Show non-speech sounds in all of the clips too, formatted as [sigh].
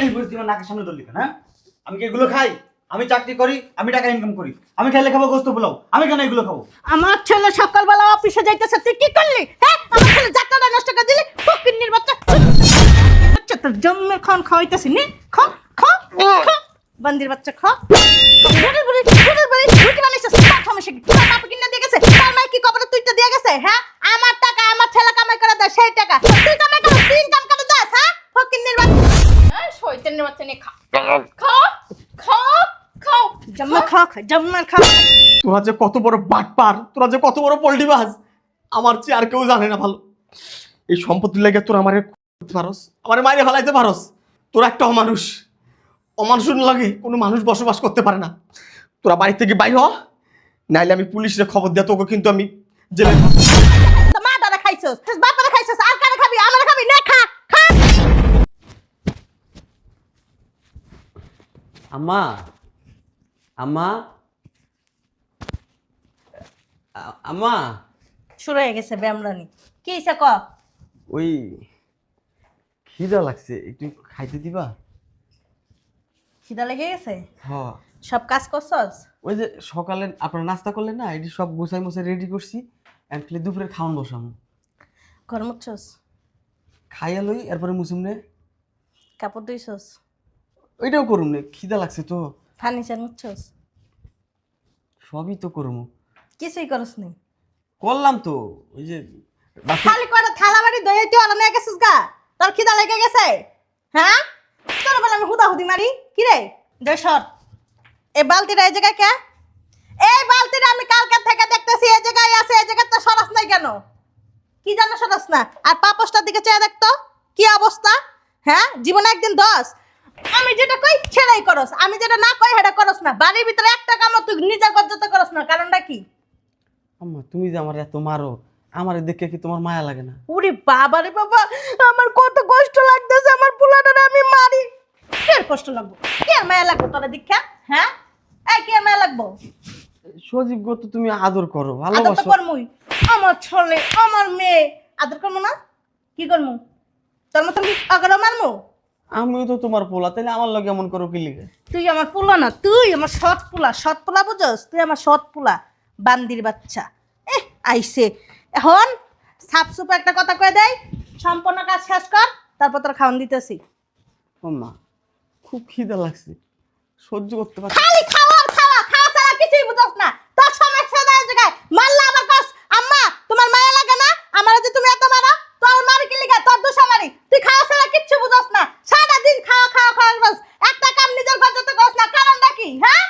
এই বুঝি তোমার নাকের সামনে কেন হ্যাঁ আমি কি এগুলো খাই? আমি চাকরি করি আমি টাকা ইনকাম করি। আমি খাইলে খাব গোস্ত পোলাও। আমি কেন এগুলো খাব? আমার ছেলে সকালবেলা অফিসে যাইতেছে তুই কি করলি? হ্যাঁ? আমার ছেলে যাত্রাটা নষ্ট করে দিলি? ফকিন্নির বাচ্চা বাচ্চা তোর জন্মের খন খাওয়াইতেছি নি। খ খ খ। বান্দির বাচ্চা খ। ঘরের বাড়ি ঘরের বাড়ি রুটি বানাইছিস তার সমস্যা কি তোর বাবা কিনা দিয়ে গেছে তার মাই কি কবরে তুই তো দিয়ে গেছে? হ্যাঁ? আমার টাকা আমার ছেলে কামাই করে দেয় সেই টাকা। তুই কামাই করে তুই ইনকাম বাচ্চা নিয়ে খা খাও খাও খাও জম্মা খা খা জম্মা খা। তোরা যে কত বড় বাটপার তোরা যে কত বড় পোল্ট্রিবাজ আমার চেয়ে আর কেউ জানে না ভালো। এই সম্পত্তির লাগে তোরা আমারে করতে পারস আমারে মাইরে ফেলাইতে পারস। তোরা একটা অমানুষ। অমানুষের লাগে কোনো মানুষ বসবাস করতে পারে না। তোরা বাড়ি থেকে বাইর হ নাইলে আমি পুলিশে খবর দেয়া তোকে কিন্তু আমি জেলে মা দাদা খাইছস বাপ দাদা খাইছস আর কারে খাবি? আমার খাবি? না খা খা আম্মা আম্মা আম্মা শুরু হয়ে গেছে ব্যামরানি। কি হইছে ক ওই খিদা লাগছে একটু খাইতে দিবা? খিদা লেগে গেছে? হ সব কাজ করছস? ওই যে সকালে আপনার নাস্তা করলেন না এটি সব গোছাই মোছাই রেডি করছি এখন খালি দুপুরে খাওয়ান বসামো ঘর মুছছস? খাইয়া লই এরপরে মুসুম নে। কাপড় ধুইছস? ওইটাও করুম নে খিদা লাগছে তো। ফার্নিচার মুছছস সবই তো করুম। কিছুই করস নি। করলাম তো ওই যে খালি করে থালা বাড়ি দই তুই অলা নিয়ে গেছিস গা? তোর খিদা লেগে গেছে? হ্যাঁ? তোর বলে আমি হুদা হুদি মারি। কি রে? দে সর। এই বালতিটা এই জায়গায় কে? এই বালতিটা আমি কালকে থেকে দেখতেছি এই জায়গায় আছে এই জায়গাতে সরাস নাই কেন? কি জানো সরাস না? আর পাপসটার দিকে চেয়ে দেখতো কি অবস্থা? হ্যাঁ? জীবনে একদিন দশ আমি যেটা কই সেটাই করস। আমি যেটা না কই সেটা করস না। বাড়ির ভিতরে একটা কাম তুই নিজের গজ্জতে করস না। কারণটা কি? আম্মা তুমি যে আমার এত মারো আমার দেখে কি তোমার মায়া লাগে না? ওরে বাবা রে বাবা আমার কত কষ্ট লাগতেছে আমার পোলাটারে আমি মারি। কে কষ্ট লাগবো? কে মায়া লাগবো তোরা দীক্ষা? হ্যাঁ? এই কে মায়া লাগবো? সজীব গো তো তুমি আদর করো ভালোবাসো। আদর তো করমুই। আমার ছেলে আমার মেয়ে। আদর করব না? কি করমু? তোর মতন কি আগে মারমু? আমিও তো তোমার পোলা তাহলে আমার লগে এমন করো কি লিগে? তুই আমার পোলা না তুই আমার সৎ পোলা সৎ পোলা বুঝস? তুই আমার সৎ পোলা বান্দির বাচ্চা। এ আইসে। এখন সাফ সুপ একটা কথা কয়ে দেয় সম্পূর্ণ কাজ শেষ কর তারপর তোর খাওয়ান দিতেছি। ও মা খুব খিদে লাগছে। সহ্য করতে পারছি খালি খাওয়া আর খাওয়া খাওয়া ছাড়া কিছুই বুঝছ না তোর সমস্যা নাই জায়গায় মারলা আবার কস আম্মা তোমার মায়া লাগে না আমার যে তুমি এত মারো তোর মারি কি লিগা তোর দোষা মারি তুই খাওয়া ছাড়া কিচ্ছু বুঝছ না সারা দিন খাওয়া খাওয়া খাওয়া বাস একটা কাম নিজের গজ্জতে করছ না কারণটা কি হ্যাঁ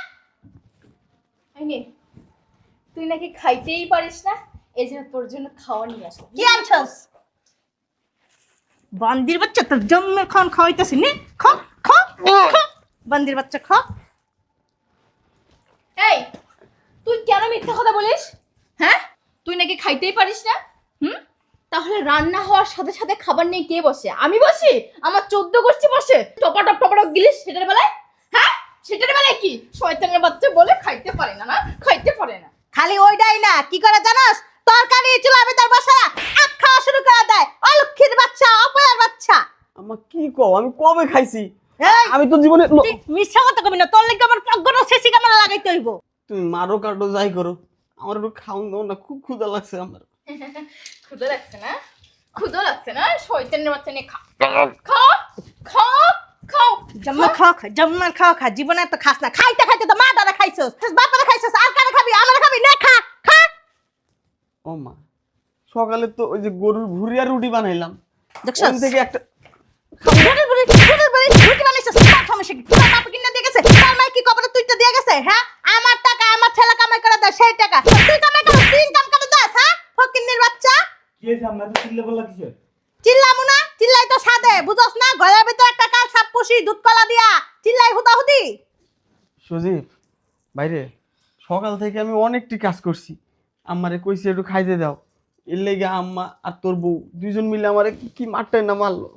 এই নে, তুই নাকি খাইতেই পারিস না এই জন্য তোর জন্য খাওয়া নিয়ে আসো কি আনছস? বান্দির বাচ্চা তোর জন্মের খান খাওয়াইতেছি নে খ খ খ। বান্দির বাচ্চা খ। এই তুই কেন মিথ্যা কথা বলিস? হ্যাঁ? তুই নাকি খাইতেই পারিস না? হুম? তাহলে রান্না হওয়ার সাথে সাথে খাবার নিয়ে কে বসে? আমি বসি? আমার চোদ্দ গোষ্ঠী বসে? টপাটপ টপাটপ গিলিস সেটার বেলায়? হ্যাঁ? সেটার বেলায় কি? শয়তানের বাচ্চা বলে খাইতে পারে না না? খাইতে পারে না। খালি ওইটাই না কি করে জানাস? তরকারি চুলাবে তার বাসা আখ খাওয়া শুরু করে দেয়। অলক্ষীর বাচ্চা অপয়ার বাচ্চা। আমার কি কও? আমি কবে খাইছি? আমি তো জীবনে মিথ্যা কথা কবি না তোর লাগি আমার প্রজ্ঞটা শেষি ক্যামেরা লাগাইতে হইব। তুমি মারো কাটো যাই করো। আমার একটু খাওন দাও না খুব ক্ষুধা লাগছে আমার। [laughs] ক্ষুদো লাগছে না? ক্ষুদো লাগছে না? শয়তানের বাচ্চা নিয়ে খা। [laughs] খা! খা! খাও। খাও খা খাও খা। জীবনে তো খাস না। খাইতে খাইতে তো মা দাদা খাইছস বাপারে খাইছস আর কারে খাবি? আমার খাবি? না খা খা। ও মা সকালে তো ওই যে গরুর ভুরিয়া রুটি বানাইলাম। দেখছস? ওখান থেকে একটা ঘরের বাড়ি ঘরের বাড়ি রুটি বানাইছস? তার সমস্যা কি? তোর বাপ কিনা দিয়ে গেছে? তার মাই কি কবরে তুই তো দিয়ে গেছে? হ্যাঁ? আমার টাকা আমার ছেলে কামাই করে দেয় সেই টাকা। তুই কামাই করে তুই ইনকাম করে দাস হ্যাঁ? ফকিন্নির বাচ্চা। কি হয়েছে? আমরা তো চিল্লে কিছু চিল্লামু না? চিল্লাই তো সাদে বুঝছ না? ঘরের ভিতর একটা কাল সাপ পুষি দুধ কলা দিয়া। চিল্লাই হুদা হুদি সজীব বাইরে সকাল থেকে আমি অনেকটি কাজ করছি। আমারে কইছে একটু খাইতে দাও। এর লেগে আম্মা আর তোর বউ দুইজন মিলে আমারে কি- কি মারটাই না মারলো?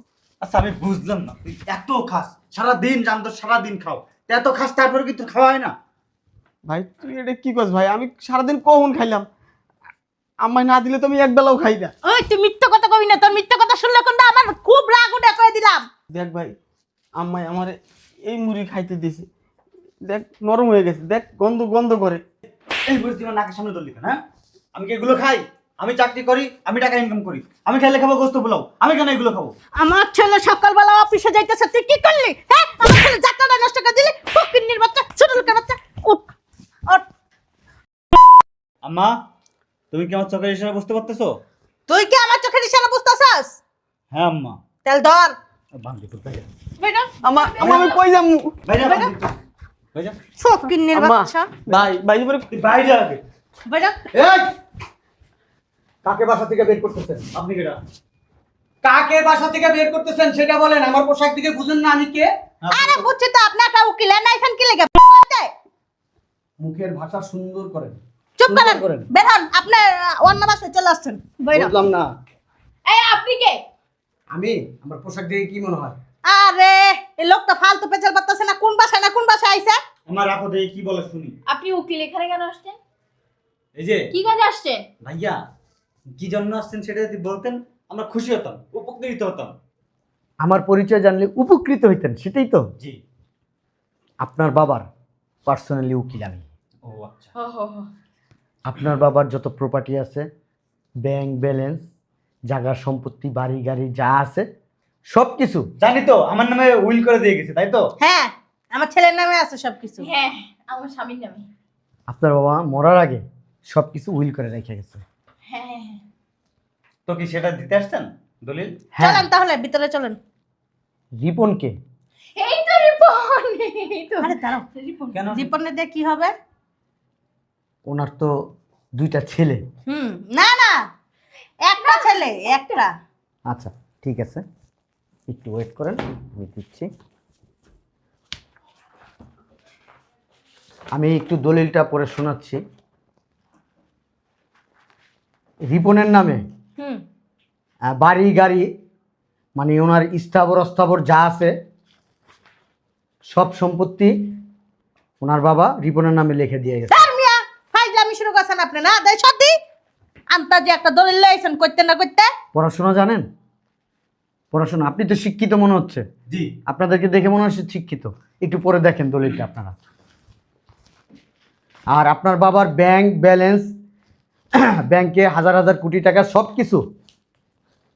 আচ্ছা আমি বুঝলাম না। তুই এত খাস। সারাদিন জানতো সারাদিন খাও। তা এত খাস তারপরে কি তোর খাওয়া হয় না? ভাই তুই এটা কি করছ ভাই? আমি সারাদিন কখন খাইলাম? আমায় না দিলে তো আমি একবেলাও খাই না। ওই তুই মিথ্যা কথা কবি না? তোর মিথ্যা কথা শুনলে কোনটা আমার খুব রাগ উঠে কয়ে দিলাম। দেখ ভাই আম্মাই আমার এই মুড়ি খাইতে দিয়েছে দেখ নরম হয়ে গেছে। দেখ গন্ধ গন্ধ করে। এই বুঝি তোমার নাকের সামনে দলিল হ্যাঁ? আমি কি এগুলো খাই? আমি চাকরি করি আমি টাকা ইনকাম করি। আমি খাইলে খাব গোস্ত পোলাও। আমি কেন এগুলো খাব? আমার ছেলে সকালবেলা অফিসে যাইতেছে তুই কি করলি? হ্যাঁ? আমার ছেলে যাত্রাটা নষ্ট করে দিলি? ফকিন্নির বাচ্চা ছোট লোকের বাচ্চা। উঠ উঠ আম্মা তুমি কি আমার চোখের ইশারা বুঝতে পারতেছো? তুই কি আমার চোখের ইশারা বুঝতেছস? হ্যাঁ আম্মা। তেল ধর। ভাইয়া বেটা আমা আমা আমি কই যামু। ভাইয়া ফকিন্নির বাচ্চা। ভাই ভাই আগে। বেটা এই! কাকে বাসা থেকে বের করতেছেন? আপনি কেডা? কাকে বাসা থেকে বের করতেছেন সেটা বলেন আমার পোশাক দিকে বুঝেন না আমি কে। আরে বুঝছি তো আপনি একটা উকিল নাইছেন কি লেগে মুখের ভাষা সুন্দর করেন। চুপ করেন। করেন। বের হন আপনি অন্য বাসায় চলে আসছেন। না। এই আপনি কে? আমি? আমার পোশাক দেখে কি মনে হয়? আরে এই লোকটা ফালতু পেছাল পারতেছে না কোন বাসায় না কোন বাসায় আইছে? আমার রাখো দেখি কি বলে শুনি। আপনি উকিল এখানে কেন আসছেন? এই যে কি কাজে আসছেন? ভাইয়া কি জন্য আসছেন সেটা যদি বলতেন আমরা খুশি হতাম উপকৃত হতাম। আমার পরিচয় জানলে উপকৃত হইতেন সেটাই তো। জি। আপনার বাবার পার্সোনালি উকিল আমি। ও আচ্ছা। হো হো হো। আপনার বাবার যত প্রপার্টি আছে ব্যাংক ব্যালেন্স জায়গা সম্পত্তি বাড়ি গাড়ি যা আছে সব কিছু জানি তো আমার নামে উইল করে দিয়ে গেছে তাই তো? হ্যাঁ আমার ছেলের নামে আছে সবকিছু। হ্যাঁ আমার স্বামীর নামে। আপনার বাবা মরার আগে সব কিছু উইল করে রেখে গেছে। হ্যাঁ হ্যাঁ হ্যাঁ। তো কি সেটা দিতে আসছেন দলিল? হ্যাঁ। চলেন তাহলে ভিতরে চলেন। রিপনকে? এই তো রিপন এই তো। আরে দাঁড়াও। রিপন। কেন? জীবনে দিয়ে কি হবে? ওনার তো দুইটা ছেলে। হুম না না একটা ছেলে একটা। আচ্ছা ঠিক আছে। একটু ওয়েট করেন আমি দিচ্ছি। আমি একটু দলিলটা পড়ে শোনাচ্ছি। রিপনের নামে? হুম। বাড়ি গাড়ি মানে ওনার স্থাবর অস্থাবর যা আছে সব সম্পত্তি ওনার বাবা রিপনের নামে লিখে দিয়ে গেছে। করছেন আপনি না দেয় সত্যি আন্তাজি একটা দলিল লাইছেন করতে না করতে? পড়াশোনা জানেন? পড়াশোনা আপনি তো শিক্ষিত মনে হচ্ছে। জি। আপনাদেরকে দেখে মনে হচ্ছে শিক্ষিত। একটু পরে দেখেন দলিলটা আপনারা। আর আপনার বাবার ব্যাংক ব্যালেন্স [coughs] ব্যাংকে হাজার হাজার কোটি টাকা সব কিছু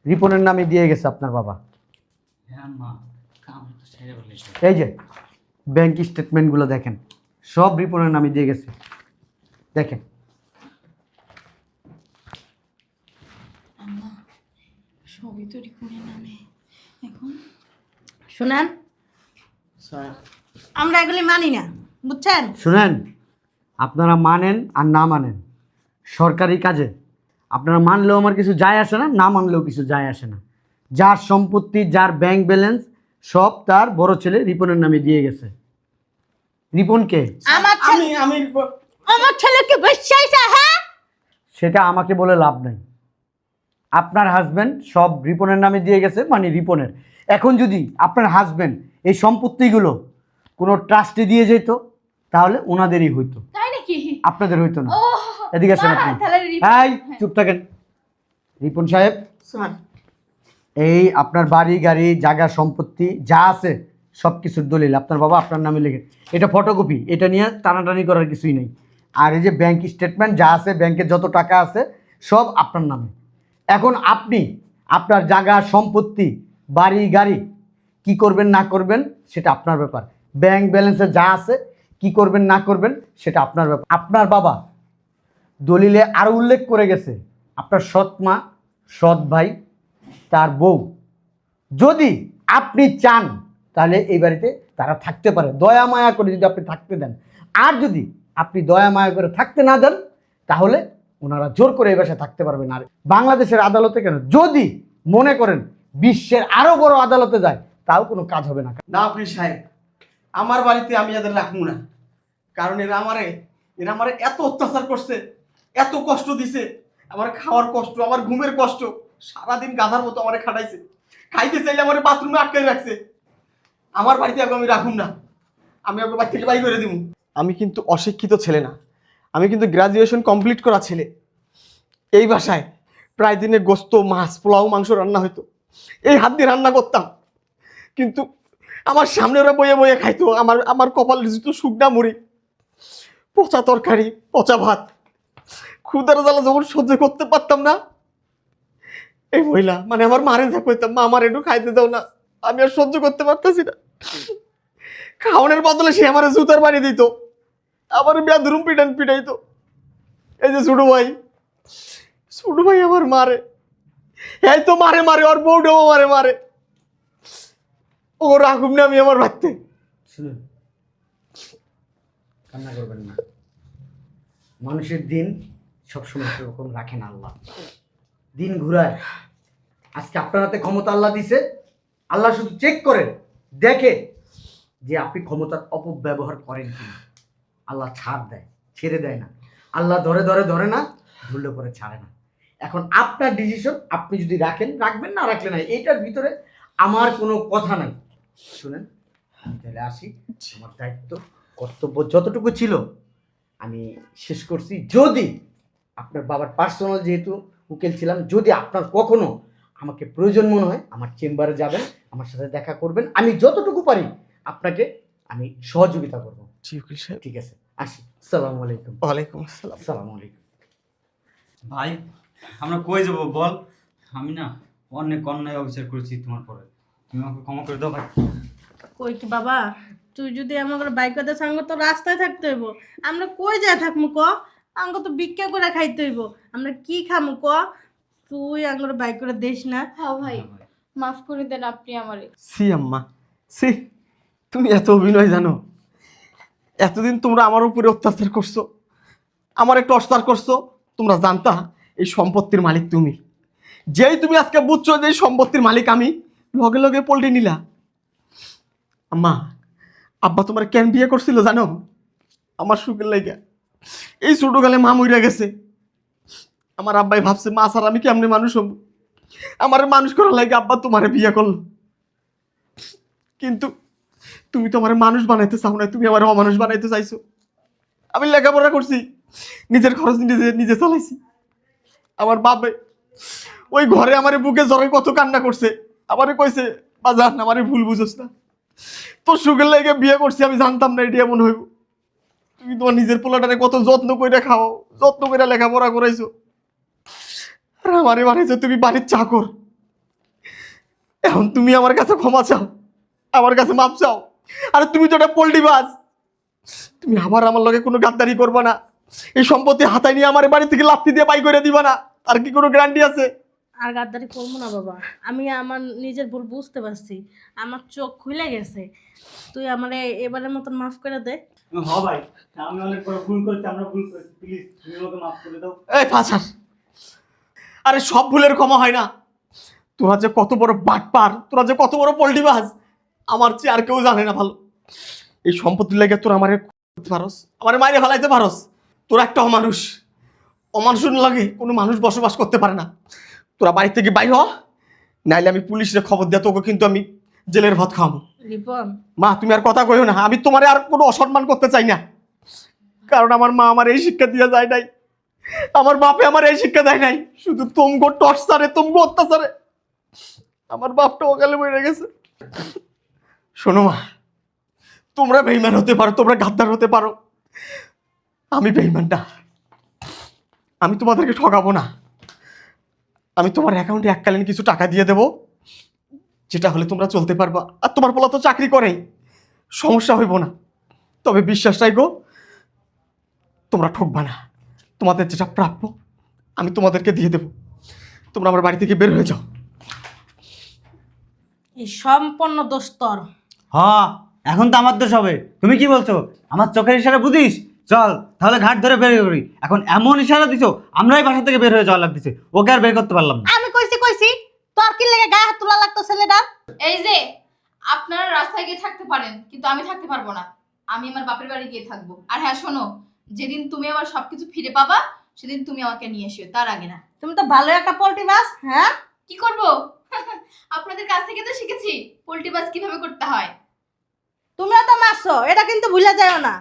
রিপনের নামে দিয়ে গেছে আপনার বাবা। হ্যাঁ মা কাম তো সেরে বলেছে এই যে ব্যাংক স্টেটমেন্টগুলো দেখেন। সব রিপনের নামে দিয়ে গেছে। দেখেন। সবই তো রিপনের নামে এখন? শুনেন। আমরা এগুলি মানি না বুঝছেন? শুনেন আপনারা মানেন আর না মানেন সরকারি কাজে। আপনারা মানলেও আমার কিছু যায় আসে না না মানলেও কিছু যায় আসে না। যার সম্পত্তি যার ব্যাংক ব্যালেন্স সব তার বড় ছেলে রিপনের নামে দিয়ে গেছে। রিপনকে আমার ছেলে আমি আমি আমার ছেলেকে বিশ্বাইছে হ্যাঁ? সেটা আমাকে বলে লাভ নাই। আপনার হাজবেন্ড সব রিপনের নামে দিয়ে গেছে মানে রিপনের। এখন যদি আপনার হাজবেন্ড এই সম্পত্তিগুলো কোনো ট্রাস্টে দিয়ে যেত তাহলে ওনাদেরই হইতো। তাই নাকি? আপনাদের হইতো না। এদিকে আসেন আপনি। রিপন চুপ থাকেন। রিপন সাহেব এই আপনার বাড়ি গাড়ি জায়গা সম্পত্তি যা আছে সব কিছুর দলিল। আপনার বাবা আপনার নামে লিখে। এটা ফটোকপি এটা নিয়ে টানাটানি করার কিছুই নেই। আর এই যে ব্যাংক স্টেটমেন্ট যা আছে ব্যাংকে যত টাকা আছে সব আপনার নামে। এখন আপনি আপনার জায়গা, সম্পত্তি, বাড়ি, গাড়ি কি করবেন, না করবেন, সেটা আপনার ব্যাপার। ব্যাংক ব্যালেন্সে যা আছে, কি করবেন, না করবেন, সেটা আপনার ব্যাপার। আপনার বাবা দলিলে আরও উল্লেখ করে গেছে, আপনার সৎ মা, সৎ ভাই, তার বউ। যদি আপনি চান, তাহলে এই বাড়িতে তারা থাকতে পারে। দয়া মায়া করে যদি আপনি থাকতে দেন। আর যদি আপনি দয়া মায়া করে থাকতে না দেন, তাহলে ওনারা জোর করে এই বাসায় থাকতে পারবেন আর বাংলাদেশের আদালতে কেন? যদি মনে করেন বিশ্বের আরও বড় আদালতে যায় তাও কোনো কাজ হবে না। না আপনি সাহেব আমার বাড়িতে আমি এদের রাখব না। কারণ এরা আমারে এরা আমারে এত অত্যাচার করছে এত কষ্ট দিছে। আমার খাওয়ার কষ্ট আমার ঘুমের কষ্ট সারাদিন গাধার মতো আমারে খাটাইছে। খাইতে চাইলে আমার বাথরুমে আটকে রাখছে। আমার বাড়িতে আমি রাখুন না। আমি আপনার বাড়ি থেকে বাড়ি করে দিব আমি কিন্তু অশিক্ষিত ছেলে না। আমি কিন্তু গ্রাজুয়েশন কমপ্লিট করা ছেলে। এই বাসায় প্রায় দিনে গোস্ত, মাছ, পোলাও, মাংস রান্না হতো এই হাত দিয়ে রান্না করতাম। কিন্তু আমার সামনে ওরা বয়ে বয়ে খাইতো। আমার আমার কপাল দিত শুকনা মুড়ি, পচা তরকারি, পচা ভাত, ক্ষুদার জ্বালা যখন সহ্য করতে পারতাম না, এই মহিলা মানে আমার মারে যা কইতাম, মা, আমার একটু খাইতে দাও না, আমি আর সহ্য করতে পারতেছি না। খাওয়ানোর বদলে সে আমার জুতার বাড়ি দিত। আমার বেদরুম পিটান পিটাই তো। এই যে ছোট ভাই ছোট ভাই আবার মারে। এই তো মারে মারে, ওর বউটাও মারে মারে। ও রাখুম না আমি আমার বাড়তে। শুনুন, কান্না করবেন না। মানুষের দিন সবসময় এরকম রাখেন আল্লাহ। দিন ঘুরায়। আজকে আপনার হাতে ক্ষমতা আল্লাহ দিছে। আল্লাহ শুধু চেক করেন, দেখে যে আপনি ক্ষমতার অপব্যবহার করেন কিনা। আল্লাহ ছাড় দেয় ছেড়ে দেয় না। আল্লাহ ধরে ধরে ধরে না ধরলে পরে ছাড়ে না। এখন আপনার ডিসিশন আপনি যদি রাখেন রাখবেন না রাখলে না এইটার ভিতরে আমার কোনো কথা নাই। শুনেন তাহলে আসি। আমার দায়িত্ব কর্তব্য যতটুকু ছিল আমি শেষ করছি। যদি আপনার বাবার পার্সোনাল যেহেতু উকিল ছিলাম যদি আপনার কখনো আমাকে প্রয়োজন মনে হয় আমার চেম্বারে যাবেন আমার সাথে দেখা করবেন আমি যতটুকু পারি আপনাকে আমি সহযোগিতা করব। জি উকিল সাহেব ঠিক আছে আসি। সালামু আলাইকুম। ওয়ালাইকুম আসসালাম। আসসালামু আলাইকুম। ভাই আমরা কই যাব বল? আমি না অনেক অন্যায় অবিচার করেছি তোমার পরে। তুমি আমাকে ক্ষমা করে দাও ভাই। কই কি বাবা? তুই যদি আমার বাইক করতে সঙ্গে তো রাস্তায় থাকতে হইব। আমরা কই যায় থাকমু ক? আঙ্গ তো ভিক্ষা করে খাইতে হইব। আমরা কি খামু ক? তুই আঙ্গুর বাইক করে দিস না। হ্যাঁ ভাই মাফ করে দেন আপনি আমারে। সি আম্মা। সি। তুমি এত অভিনয় জানো? এতদিন তোমরা আমার উপরে অত্যাচার করছ, আমার একটু অস্তার করছ, তোমরা জানতা এই সম্পত্তির মালিক তুমি। যেই তুমি আজকে বুঝছ যে সম্পত্তির মালিক আমি, লগে লগে পল্টে নিলা। আম্মা, আব্বা তোমার কেন বিয়ে করছিল জানো? আমার সুখের লাগে এই ছোটকালে মা মইরা গেছে। আমার আব্বাই ভাবছে, মা স্যার আমি কেমনে মানুষ হব? আমার মানুষ করার লাগে আব্বা তোমারে বিয়ে করল। কিন্তু তুমি তো আমার মানুষ বানাইতে চাও না, তুমি আমার অমানুষ বানাইতে চাইছো। আমি লেখাপড়া করছি, নিজের খরচ নিজে নিজে চালাইছি। আমার বাপে ওই ঘরে আমার বুকে জ্বরে কত কান্না করছে। আমারে কইছে বাজার না আমারে ভুল বুঝোস না। তোর সুখের লাগে বিয়ে করছি, আমি জানতাম না এটি এমন হইব। তুমি তোমার নিজের পোলাটারে কত যত্ন করে খাও যত্ন করে লেখাপড়া করাইছো। আর আমারে বানাইছো, তুমি বাড়ির চাকর। এখন তুমি আমার কাছে ক্ষমা চাও। আমার কাছে মাপ চাও। আরে তুমি তো একটা পোল্ট্রি বাজ তুমি আবার আমার লগে কোনো গাদ্দারি করবে না। এই সম্পত্তি হাতায় নিয়ে আমার বাড়ি থেকে লাফটি দিয়ে বাই করে দিবা না। আর কি কোনো গ্যারান্টি আছে? আর গাদ্দারি করব না বাবা। আমি আমার নিজের ভুল বুঝতে পারছি। আমার চোখ খুলে গেছে। তুই আমার এবারের মতন মাফ করে দে। ভাই আমি অনেক বড় ভুল করেছি আমরা ভুল করেছি। প্লিজ তুমি আমাকে মাফ করে দাও। এই ফাঁসার আরে সব ভুলের ক্ষমা হয় না। তোরা যে কত বড় বাটপার তোরা যে কত বড় পোল্ট্রি বাজ আমার চেয়ে আর কেউ জানে না ভালো। এই সম্পত্তির লাগে তোরা আমারে করতে পারস? আমার মাইরে ফেলাইতে পারস? তোরা একটা অমানুষ। অমানুষের লাগে কোনো মানুষ বসবাস করতে পারে না। তোরা বাড়ি থেকে বাইর হ নাইলে আমি পুলিশের খবর দিয়ে তোকে কিন্তু আমি জেলের ভাত খাওয়াবো। রিপন। মা তুমি আর কথা কইও না আমি তোমারে আর কোনো অসম্মান করতে চাই না। কারণ আমার মা আমার এই শিক্ষা দিয়ে যায় নাই। আমার বাপে আমার এই শিক্ষা দেয় নাই। শুধু তুমগো টর্চারে তুমগো অত্যাচারে। আমার বাপটা ওকালে মরে গেছে। শোনো মা, তোমরা বেইমান হতে পারো, তোমরা গাদ্দার হতে পারো। আমি বেইমান না। আমি তোমাদেরকে ঠকাবো না। আমি তোমার অ্যাকাউন্টে এককালীন কিছু টাকা দিয়ে দেবো, যেটা হলে তোমরা চলতে পারবা। আর তোমার পোলা তো চাকরি করেই, সমস্যা হইব না। তবে বিশ্বাস রাখো তোমরা ঠকবা না। তোমাদের যেটা প্রাপ্য, আমি তোমাদেরকে দিয়ে দেবো। তোমরা আমার বাড়ি থেকে বের হয়ে যাও। এই সম্পূর্ণ দোষ তোর। হ এখন তো আমার দোষ হবে। তুমি কি বলছো? আমার চোখের ইশারা বুঝিস? চল তাহলে ঘাট ধরে বের করি এখন এমন ইশারা দিছো আমরাই বাসা থেকে বের হয়ে যাওয়া লাগতেছে। ওকে আর বের করতে পারলাম না। আমি কইছি কইছি তোর কি লেগে গায়ে হাত তোলা লাগতো ছেলেটার? এই যে আপনারা রাস্তায় গিয়ে থাকতে পারেন কিন্তু আমি থাকতে পারব না। আমি আমার বাপের বাড়ি গিয়ে থাকব। আর হ্যাঁ শোনো যেদিন তুমি আমার সবকিছু ফিরে পাবা সেদিন তুমি আমাকে নিয়ে এসো তার আগে না। তুমি তো ভালো একটা পোল্ট্রি বাস হ্যাঁ? কি করব? [laughs] আপনাদের কাছ থেকে তো শিখেছি পোল্ট্রি বাস কীভাবে করতে হয়। তুমিও তো মারছো এটা কিন্তু ভুলে যাও না।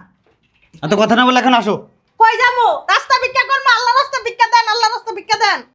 এত কথা না বলে এখন আসো। কই যাব? রাস্তা ভিক্ষা করব আল্লাহ রাস্তা ভিক্ষা দেন আল্লাহ রাস্তা ভিক্ষা দেন।